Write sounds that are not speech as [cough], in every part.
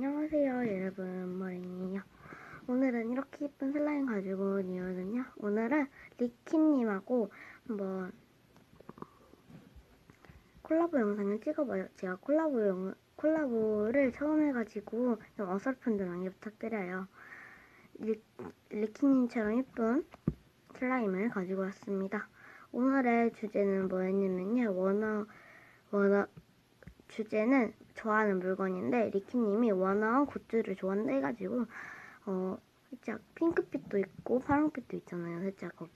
여러분. 머랭이에요. 오늘은 이렇게 예쁜 슬라임 가지고 온 이유는요. 오늘은 리키님하고 한번 콜라보 영상을 찍어봐요. 제가 콜라보 영, 콜라보를 처음 해가지고 좀 어설픈 점 많이 부탁드려요. 리, 리키님처럼 예쁜 슬라임을 가지고 왔습니다. 오늘의 주제는 뭐였냐면요. 원어 원어 주제는 좋아하는 물건인데 리키님이 원어원 굿즈를 좋아한다 해가지고 어 살짝 핑크빛도 있고 파랑빛도 있잖아요. 살짝 거기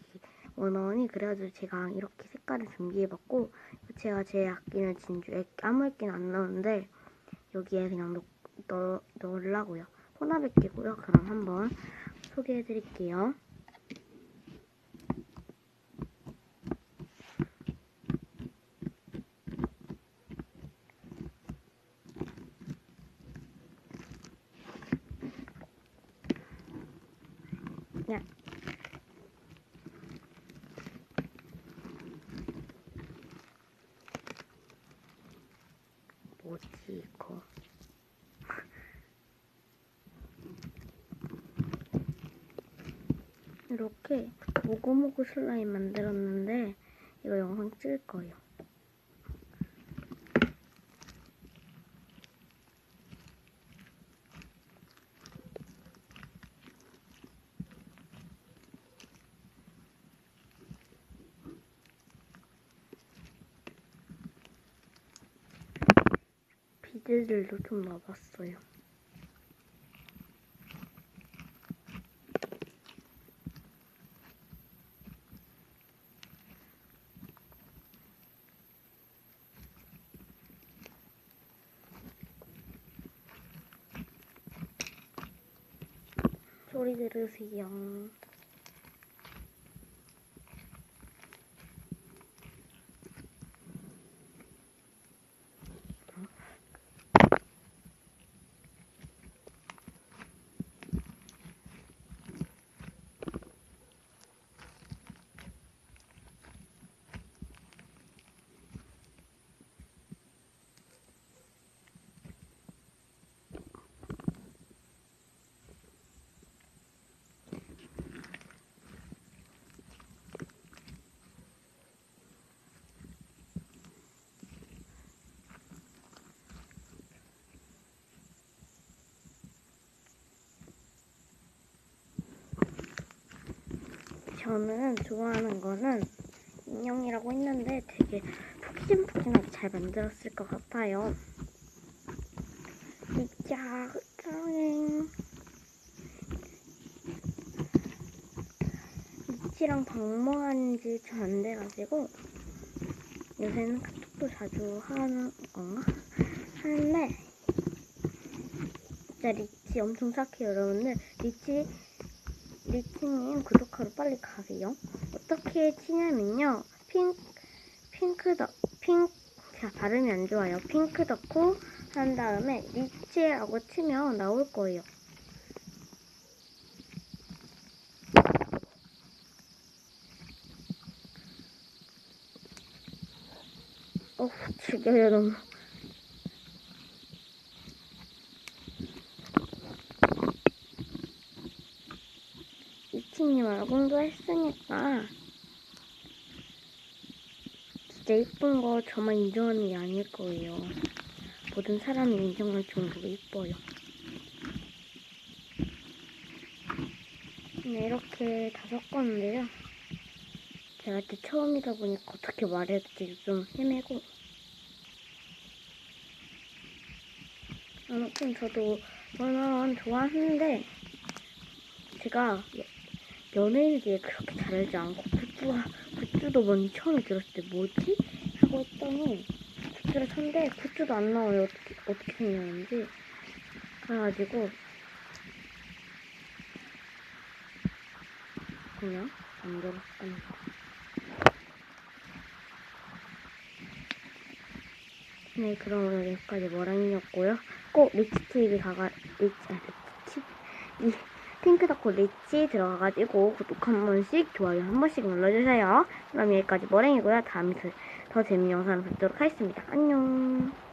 원어원이 그래가지고 제가 이렇게 색깔을 준비해봤고 제가 제 아끼는 진주 액, 아무 액기는 안 나오는데 여기에 그냥 넣, 넣, 넣으려고요. 소나백기고요. 그럼 한번 소개해드릴게요. 야. 뭐지 이거? [laughs] 이렇게 모구모구 슬라임 만들었는데 이거 영상 찍을 거예요. 비즈들도 좀 넣어봤어요. 소리 들으세요. 저는 좋아하는 거는 인형이라고 했는데 되게 푹신푹신하게 잘 만들었을 것 같아요. 진짜 짱. 미치랑 방문한 지 잘 안 돼가지고 요새는 카톡도 자주 하는 건가? 하는데 진짜 리치 엄청 착해요 여러분들 리치 리치님 구독하러 빨리 가세요. 어떻게 치냐면요. 핑, 핑크 더, 핑, 자, 발음이 안 좋아요. 핑크 덕후 한 다음에 리치라고 치면 나올 거예요. 어우, 죽여요, 너무. 이치님 얼굴도 했으니까 진짜 이쁜 거 저만 인정하는 게 아닐 거예요. 모든 사람이 인정할 정도로 이뻐요. 네, 이렇게 다 섞었는데요. 제가 또 처음이다 보니까 어떻게 말해야 될지 좀 헤매고 아무튼 저도 원어원 좋아하는데 제가 연예인기에 그렇게 잘 알지 않고 굿즈가 굿즈도 뭔지 처음에 들었을 때 뭐지? 하고 했더니 굿즈를 샀는데 굿즈도 안 나와요. 어떻게, 어떻게 생겼는지 그래가지고 그냥 만들었습니다. 네 그럼 오늘 여기까지 머랭이였고요. 꼭 리치TV 가가 리치 아 리치 이 핑크덕후 리치 들어가가지고 구독 한 번씩 좋아요 한 번씩 눌러주세요. 그럼 여기까지 머랭이고요. 다음에 더 재밌는 영상을 뵙도록 하겠습니다. 안녕.